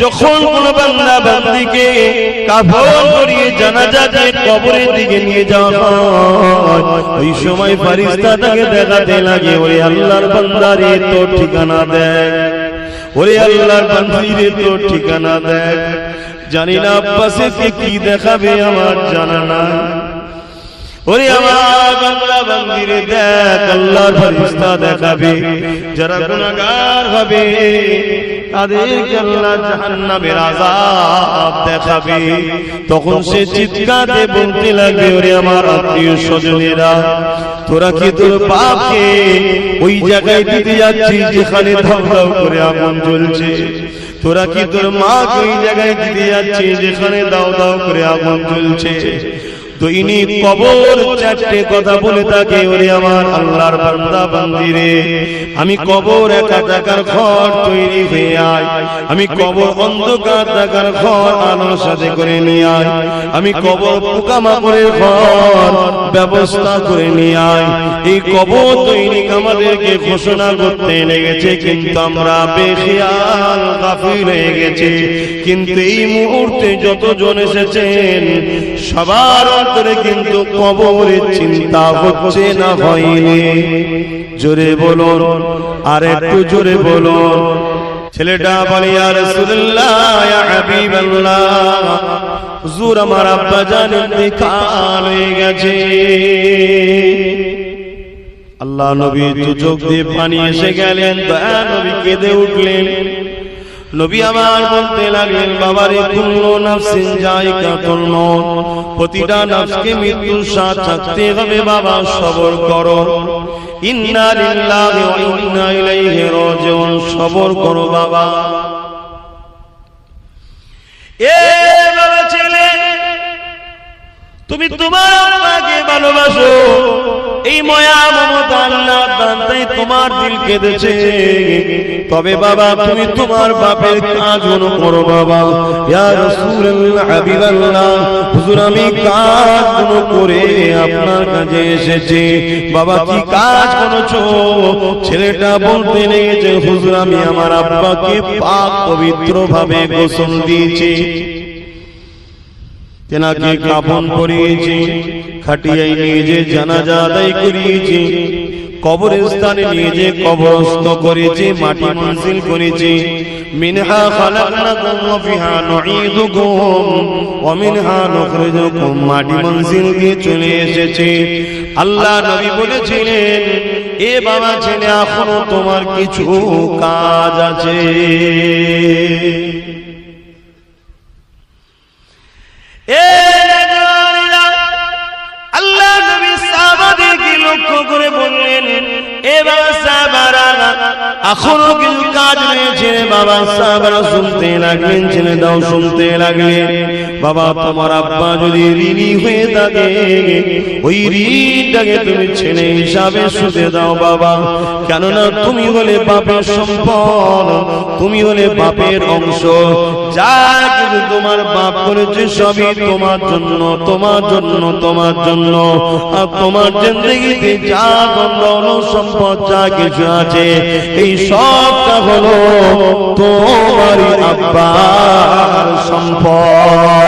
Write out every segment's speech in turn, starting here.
যখন কোন বান্দা বান্দিকে কাফন করিয়ে জানাজা দিয়ে কবরের দিকে নিয়ে যাওয়া ওই সময় ফারিস্তা তাকে দেখাতে লাগে, ওরে আল্লাহর বান্দারে তোর ঠিকানা দেয় ওরে আল্লাহর বান্দিরে তোর ঠিকানা দেখ। জানি না আব্বাসে কি দেখাবে আমার জানা নাই। ওরে আমার বাংলা যারা তখন সে চিৎকারে বলতে লাগবে, ওরে আমার আত্মীয় স্বজনেরা, তোরা কি তোর পাপকে ওই জায়গায় দিতে যাচ্ছিস যেখানে ধাও করে আগুন জ্বলছে? তোরা কি তোর মাকে ওই জায়গায় দিতে যাচ্ছিস যেখানে দাও দাও করে আগুন জ্বলছে? দৈনিক কবর চারটে কথা বলে থাকে, ওরে আমার আল্লাহর বান্দা, বান্দিরে, আমি কবর একা টাকার ঘর তৈরি হয়ে আয়। আমি কবর অন্ধকার টাকার ঘর আলোর সাথে করে নিয়ে আয়। আমি কবর পোকামাকড়ের ঘর ব্যবস্থা করে নিয়ে আয়। এই কবর দৈনিক আমাদেরকে ঘোষণা করতে লেগেছে, কিন্তু আমরা বেখিয়াল গাফিল হয়ে গেছি। কিন্তু এই মুহূর্তে যতজন এসেছেন, সবার অন্তরে কিন্তু কবরের চিন্তা হচ্ছে না হয়নি জোরে বলুন আর একটু জোরে বলুন। ছেলেটা বলে আর হুজুর আমার আব্বা দেখাল হয়ে গেছে। আল্লাহ নবী দু চোখ দিয়ে পানি এসে গেলেন, দয়া নবী কেঁদে উঠলেন। নবী আমার বলতে লাগলেন, বাবারে, কুল্লু নাফসিন জায়গাতুল মউত প্রতিটা নাফসকে মৃত্যুর স্বাদ হবে, বাবা, সবর করো। ইন্না লিল্লাহি ওয়া ইন্না ইলাইহি রাজিউন, সবর করো, বাবা। এ তুমি তোমার আল্লাহকে ভালোবাসো। এই ময়া, মমতা আল্লাহ দান তাই তোমার দিল কেঁদেছে। তবে বাবা, তুমি তোমার বাপের কাজ করো বাবা। ইয়া রাসূলুল্লাহ, হাবিবাল্লাহ, হুজুর, আমি কাজগুলো করে আপনার কাছে এসেছি। বাবা, কি কাজ করেছ? ছেলেটা বলতে লেগেছে, হুজুর, আমি আমার আব্বাকে পাক পবিত্র ভাবে গোসল দিয়েছি। তেনাকে কাপন করিয়েছি খাটিয়াই নিয়ে যে জানাজা আদায় করিয়েছি কবরের স্থানে নিয়ে যে কবরস্থ করেছি মাটি মনসিল করেছি। মিনহা খালাকনাকুম ওয়া ফিহা নুঈদুকুম। ওয়া মিনহা নুখরিজুকুম। মাটি মনসিল দিয়ে চলে এসেছে। আল্লাহ নবী বলেছিলেন এ বাবা ছেলে এখনও তোমার কিছু কাজ আছে এ নজওয়ানেরা, আল্লাহ নবী সাহাবাদেরকে লক্ষ্য করে বললেন, এ বাবা সাহাবারা, এখনও কিছু কাজ রয়েছে বাবা সাহাবারা শুনতে লাগলেন, ছেলে দাও শুনতে লাগলেন। বাবা, তোমার আব্বা যদি ঋণী হয়ে থাকে, ওই ঋণটাকে তুমি ছেলে হিসাবে শুধে দাও বাবা। কেননা তুমি হলে বাপের সম্পদ, তুমি হলে বাপের অংশ। যা তোমার বাপ করেছে সবই তোমার জন্য তোমার জন্য তোমার জন্য। আর তোমার জিন্দগিতে যা সম্পদ, যা কিছু আছে, এই সবটা হলো তোমারই আব্বার সম্পদ।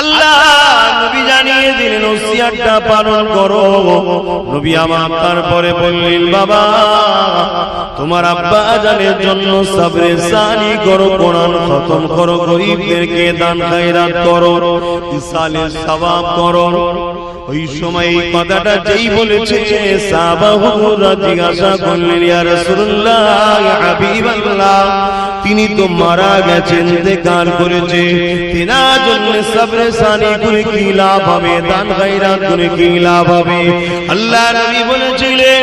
আল্লাহ নবী জানিয়ে দিলেন, ওসিয়াতটা পালন করো। নবী আমার তারপরে বললেন, বাবা, তোমার আব্বা জানের জন্য সাবরে সানি করো, কোরআন খতম করো, গরিবদেরকে দান খায়রাত করো, ইসালে সওয়াব করো। ওই সময় এই কথাটা যেই বলেছে সাহাবাহুরা জিজ্ঞাসা করলেন, ইয়া রাসূলুল্লাহ, ইয়া হাবিবাল্লাহ তিনি তো মারা গেছেন ইন্তেকাল করেছে। তেনার জন্য সবরে সানি করে কি লাভ হবে? দান গায়রাত করে কি লাভ হবে? আল্লাহ নবী বলেছিলেন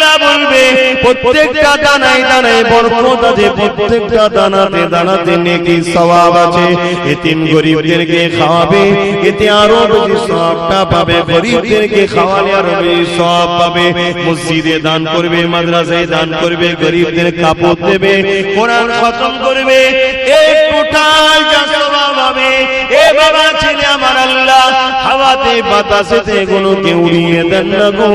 আলহামদুলিল্লাহ বলবে, প্রত্যেকটা দানায় দানায় বরকত আছে, প্রত্যেকটা দানাতে দানাতে নেকি সওয়াব আছে। এতিম গরিবদেরকে খাওয়াবে, এতে আরও বেশি সওয়াবটা পাবে। গরিবদেরকে খাওয়ালে আরও বেশি সওয়াব পাবে। মসজিদে দান করবে, মাদ্রাসায় দান করবে, গরিবদের কাপড় দেবে, কোরআন খতম করবে। এই টোটাল যা সওয়াব হবে, এ বাবা ছেলে আমার আল্লাহ, হাওয়াতে বাতাসেতে গুলোকে উড়িয়ে দেন না গো।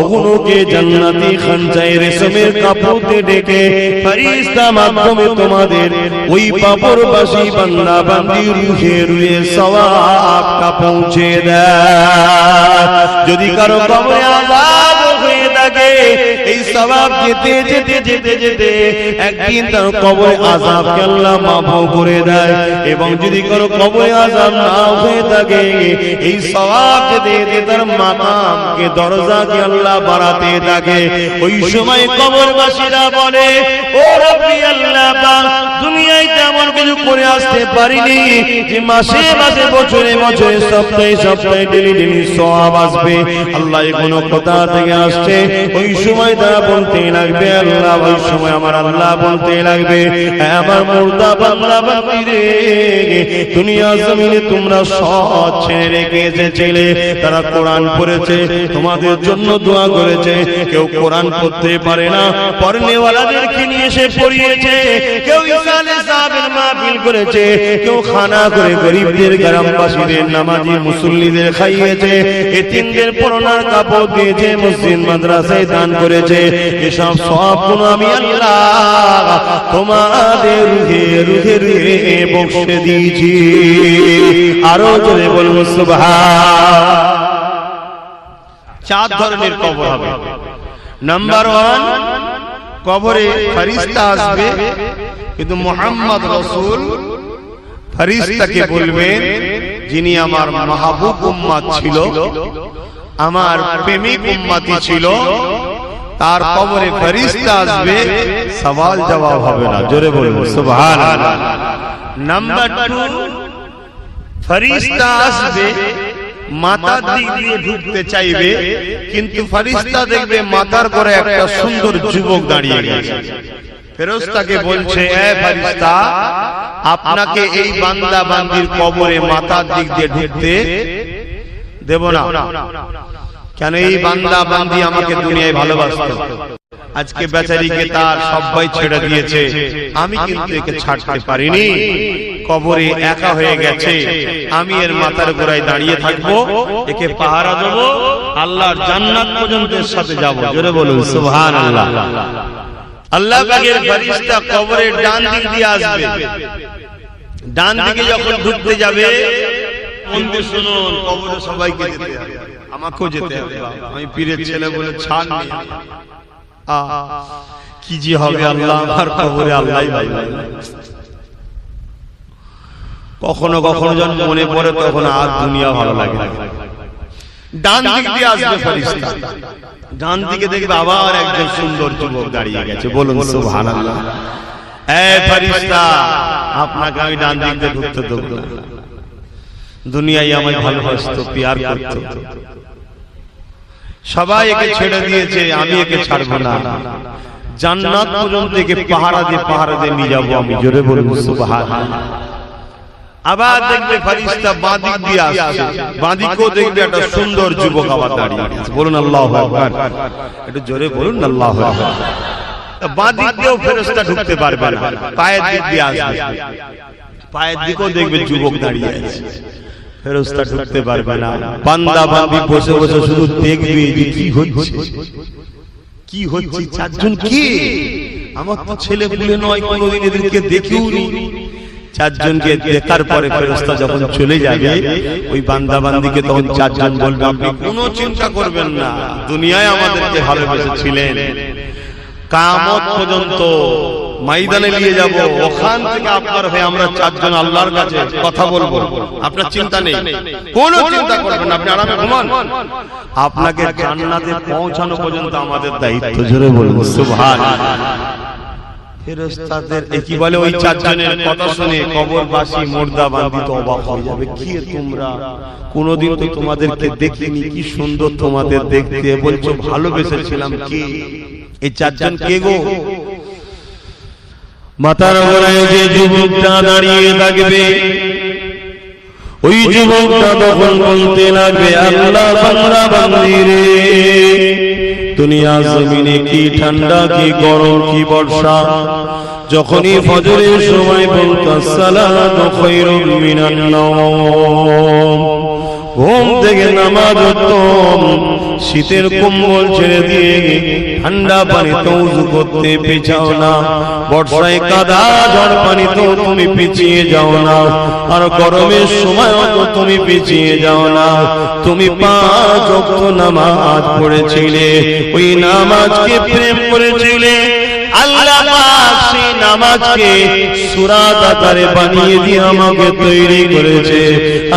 ওগুলোকে জান্নাতি খানচাই রেশমের কাপড়তে ডেকে ফেরেশতা মাধ্যমে তোমাদের ওই পাপরবাসী বান্দা বান্দি রুহে রুহে সওয়াবটা পৌঁছে দেয়। যদি কারও কবরে আযাব থাকে এই সওয়াব যেতে যেতে যেতে যেতে একদিন তার কবরে আযাবকে আল্লাহ মাফ করে দেয়। এবং যদি কারও কবরে আযাব না হয়ে থাকে, এই সওয়াব যেতে যেতে তার মাকামকে দরজাকে আল্লাহ বাড়াতে থাকে। ওই সময় কবরবাসীরা বলে, ও রব্বি আল্লাহ দুনিয়ায় তেমন কিছু করে আসতে পারিনি যে মাসে মাসে, বছরে বছরে, সপ্তাহে সপ্তাহে ডেলি ডেলি সওয়াব আসবে। আল্লাহ কোনো কোথা থেকে আসছে? ওই সময় তারা বলতে লাগবে, আল্লাহ, ওই সময় আমার আল্লাহ বলতে লাগবে। আমার মুর্দা বাংলা বান্দি রে, দুনিয়া জমিনে তোমরা সৎ ছেড়ে রেখে এসেছিলে, তারা কোরআন পড়েছে, তোমাদের জন্য দোয়া করেছে। কেউ কোরআন পড়তে পারে না, পড়নেওয়ালাদেরকে নিয়ে এসে পড়িয়েছে, কেউ ইসালে সাহেবের করেছে, কেউ খানা করে গরিবদের, গ্রামবাসীদের, নামাজি মুসল্লিদের খাইয়েছে, এতিমদের পরনার কাপড় দিয়েছে, মসজিদ, মাদ্রাসায় দান করেছে। এসব সব গুণ আমি আল্লাহ তোমাদের রুহে রুহে রুহে বসে দিয়েছি। আরও জোরে বলব, সুবহান। চার ধরনের কবর হবে। নাম্বার ওয়ান কবরে ফরিস্তা আসবে। কিন্তু মোহাম্মদ রসুল ফরিস্তাকে বলবেন, যিনি আমার মাহবুব উম্মাদ ছিল, আমার প্রেমিক উম্মাতি ছিল, তার কবরে ফরিস্তা আসবে, সওয়াল জবাব হবে না। জোরে বলব সুবহানাল্লাহ। নাম্বার টু ফরিস্তা আসবে মাথার দিক দিয়ে ঢুকতে চাইবে, কিন্তু ফরিস্তা দেখবে মাথার করে একটা সুন্দর যুবক দাঁড়িয়ে গেছে ফেরস্তাকে বলছে আপনাকে এই বান্দা বান্দির কবরে মাথার দিক দিয়ে ঢুকতে দেব না। কেন এই বান্দা বান্দি আমাকে দুনিয়ায় ভালোবাসত? আজকে বেচারিকে তার সবাই ছেড়ে দিয়েছে। আমি কিন্তু একে ছাড়তে পারিনি। কবরে একা হয়ে গেছে। আমি এর মাথার গোড়ায় দাঁড়িয়ে থাকব। একে পাহারা দেব। আল্লাহর জান্নাত পর্যন্ত সাথে যাব। জোরে বলুন সুবহান আল্লাহ আল্লাহ পাকের ফেরেশতা কবরের ডান দিক দিয়ে আসবে। ডান দিকে যখন ঢুকতে যাবে শুনুন কবরে সবাইকে যেতে হবে। আমাকেও যেতে হবে। আমি পীরের ছেলে বলে ছাড় নেই কি যে হবে আল্লাহ আমার কবরে আল্লাহ কখনো কখনো যখন মনে পড়ে তখন আর দুনিয়া ভালো লাগে ডান দিক দিয়ে আসবে ফেরেশতা ডান দিকে দেখবে আবার একজন সুন্দর যুবক দাঁড়িয়ে গেছে। বলুন সুবহানাল্লাহ। এ ফেরেশতা আপনাকে আমি ডান দিক দিয়ে ঢুকতে দেব। দুনিয়ায় আমায় ভালোবাসতো পিয়ার করতো। সবাই একে ছেড়ে দিয়েছে আমি একে ছাড়বো না। জান্নাত পর্যন্ত একে পাহারা দিয়ে পাহারা দিয়ে নিয়ে যাব আমি। জোরে বলব সুবহানাল্লাহ। আবার দেখবে ফারিস্তা বাদিক দিয়ে আসছে। বাদিকেও দেখবে একটা সুন্দর যুবক আবার দাঁড়িয়ে বলুন আল্লাহ একটু জোরে বলুন আল্লাহ বাদিক দিয়েও ফেরেশতা ঢুকতে পারবে না। পায়ের দিক দিয়ে আসবে। পায়ের দিকেও দেখবে যুবক দাঁড়িয়ে আছে। ফেরেশতা ঢুকতে পারবে না। বান্দা বান্দি বসে বসে শুধু দেখবে যে কি হচ্ছে। কি হচ্ছে? চারজন কে? আমার তো ছেলে বলে নয় কোনোদিন এদেরকে দেখেও নি চারজনকে দেখার পরে ফেরস্তা যখন চলে যাবে, ওই বান্দা বান্দিকে তখন চারজন বলবে, আপনি কোনো চিন্তা করবেন না, দুনিয়ায় আমাদেরকে ভালোবেসেছিলেন কামত পর্যন্ত ময়দানে নিয়ে যাব, ওখান থেকে আপনার হয়ে আমরা চারজন আল্লাহর কাছে কথা বলব। আপনার চিন্তা নেই। কোনো চিন্তা করবেন আপনি আরামে ঘুমান। আপনাকে জান্নাতে পৌঁছানো পর্যন্ত আমাদের দায়িত্ব। জোরে বলব সুবহান ফেরেশতাদের কি বলে ওই চারজনের কথা শুনে কবরবাসী মুর্দা বান্দিত অবাক হয়ে যাবে। কি তোমরা? কোনদিন তো তোমাদেরকে দেখিনি কি সুন্দর তোমাদের দেখতে বলছো ভালোবেসেছিলাম কি? এই চারজন কে গো? মাথার গোড়ায় যে যুবকটা দাঁড়িয়ে থাকবে ওই যুবকটা তখন বলতে লাগবে আল্লাহ বাংলা বান্দি রে দুনিয়া জমিনে কি ঠান্ডা কি গরম কি বর্ষা? যখনই ফজরের সময় বলতো সালাতু খায়রুম মিনান নাওম। ঘুম থেকে নামাজ উত্তম শীতের কম্বল ছেড়ে দিয়ে ঠান্ডা পানি তৌজু করতে পেছাও না। বর্ষায় কাদা ঝড় পানি তো তুমি পিছিয়ে যাও না। আর গরমের সময় তো তুমি পিছিয়ে যাও না। তুমি পাঁচ ওয়াক্ত নামাজ পড়েছিলে। ওই নামাজকে প্রেম করেছিলে। আল্লাহ পাক সেই নামাজকে সুরাত আকারে বানিয়ে দিয়ে আমাকে তৈরি করেছে।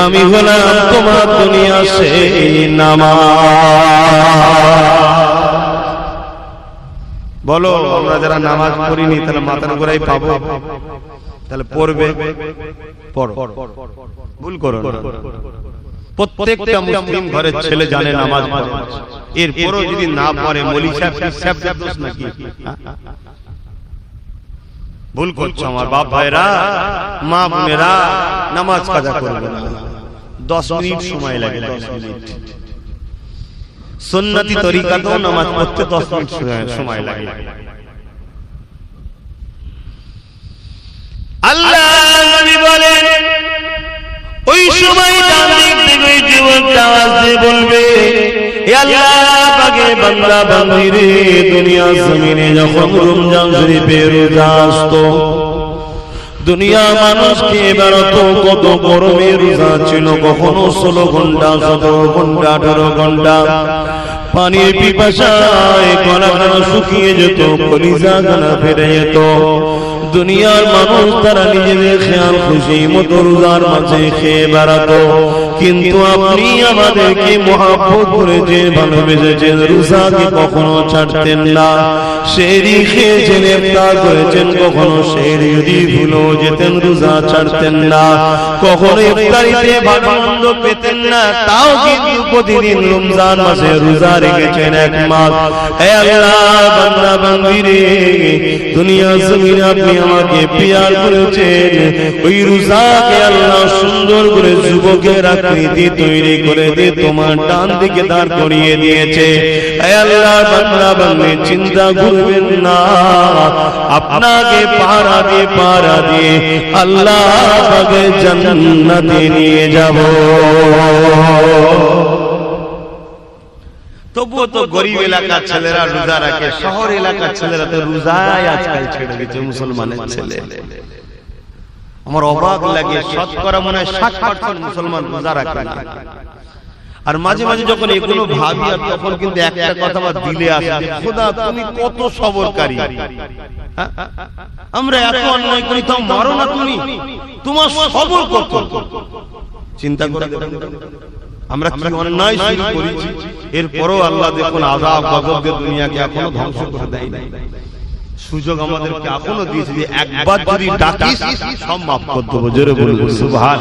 আমি হলাম তোমার দুনিয়া সেই নামাজ। বলো আমরা যারা নামাজ পড়িনি তাহলে মাথার গোড়ায় পাবো। তাহলে পড়বে পড়ো। ভুল করো। প্রত্যেকটা মুসলিম ঘরের ছেলে জানে নামাজ পড়ে। এরপরও যদি না পড়ে মলি সাহেব নাকি? ভুল করছ আমার বাপ ভাইরা মা বোনেরা নামাজ কাজা করবে না দশ মিনিট সময় লাগে দশ মিনিট। সুন্নতি তরিকাতেও নামাজ পড়তে দশ মিনিট সময়- লাগে। আল্লাহ ওই সময় বলবে। দুনিয়া জমিনে যখন রমজান কত গরমে রোজা ছিল, কখনো ষোলো ঘণ্টা, সতেরো ঘণ্টা, আঠারো ঘণ্টা। পানির পিপাসায় গলাখানা শুকিয়ে যেত কলিজা গানা ফেরে যেত। দুনিয়ার মানুষ তারা নিজেদের খেয়াল খুশি মতো রোজার মাঝে খেয়ে বেড়াতো। কিন্তু আপনি আমাদেরকে মহাব্বত করেছেন ভালোবেসেছেন রোজাকে কখনো ছাড়তেন না। সেরি খেয়েছেন ইফতার করেছেন, কখনো সেরি যদি ভুলো যেতেন, রোজা ছাড়তেন না। কখনো ইফতারিতে পেতেন না, তাও কিন্তু প্রতিদিন রমজান মাসে রোজা রেখেছেন এক মাস। হে আল্লাহ, বান্দা বান্দি রে দুনিয়া জমিনে আপনি আমাকে করেছেন। ওই রোজাকে আল্লাহ সুন্দর করে যুবকের আকৃতি তৈরি করে দিয়ে তোমার ডান দিকে দাঁড় করিয়ে দিয়েছে। চিন্তা করবেন না। আপনাকে পাড়া দিয়ে পাড়া দিয়ে আল্লাহ জান্নাতে নিয়ে যাব। তবুও তো গরিব এলাকার ছেলেরা রোজা রাখে, শহর এলাকার ছেলেরা তো রোজায় আজকাল ছেড়ে দিচ্ছে মুসলমানের ছেলে। আমার অবাক লাগে শতকরা মনে হয় ষাট পার্সেন্ট মুসলমান রোজা রাখে না। আর মাঝে মাঝে যখন এগুলো ভাবি আর তখন কিন্তু একটা কথা আমার দিলে আসে খোদা তুমি কত সবরকারী। হ্যাঁ? আমরা এত অন্যায় করি তাও মারো না তুমি। তোমার সবর কত চিন্তা করে আমরা কি অন্যায় শুরু করেছি? এরপরও আল্লাহ দেখুন আজাব গজব দিয়ে দুনিয়াকে এখনও ধ্বংস করে দেয় নাই সুযোগ আমাদেরকে এখনও দিয়েছে যে একবার যদি ডাকিস সব মাফ করে দেবো জোরে বলব সুবহান।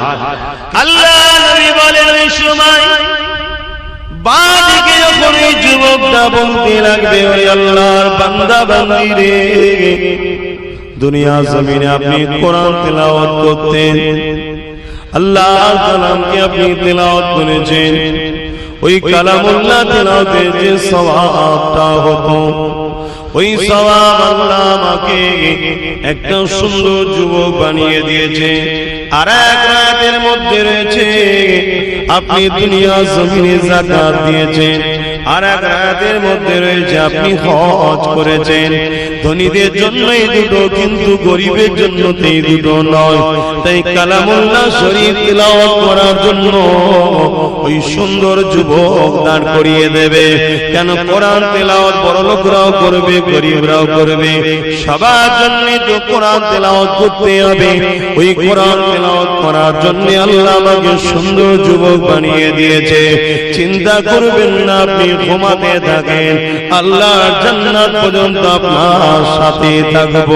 আল্লাহ নবী বলেন ওই সময় বাদিকে যখন ওই যুবকটা বলতে লাগবে ওই আল্লাহর বান্দা বান্দি রে। দুনিয়া জমিনে আপনি কোরআন তেলাওয়াত করতেন। আল্লাহ কালামকে আপনি তেলাওয়াত করেছেন। ওই কালামুল্লাহ তেলাওয়াতের যে সওয়াবটা হতো ওই সওয়াব আল্লাহ আমাকে একটা সুন্দর যুবক বানিয়ে দিয়েছে। আর এক রাতের মধ্যে রয়েছে। আপনি দুনিয়া জমিনে জাকাত দিয়েছেন। আর এক রাতের মধ্যে রয়েছে আপনি হজ করেছেন। ধনীদের জন্য এই দুটো কিন্তু গরিবের জন্য এই দুটো নয়। তাই কালামুল্লাহ শরীফ তেলাওয়াত করার জন্য ওই সুন্দর যুবক দাঁড় করিয়ে দেবে। কেন কোরআন তেলাওয়াত বড় লোকরাও করবে গরিবরাও করবে। সবার জন্য তো কোরআন তেলাওয়াত করতে হবে। ওই কোরআন তেলাওয়াত করার জন্য আল্লাহ আমাকে সুন্দর যুবক বানিয়ে দিয়েছে। চিন্তা করবেন না আপনি। ঘুমাতে থাকেন আল্লাহ জান্নাত পর্যন্ত আপনার সাথে থাকব।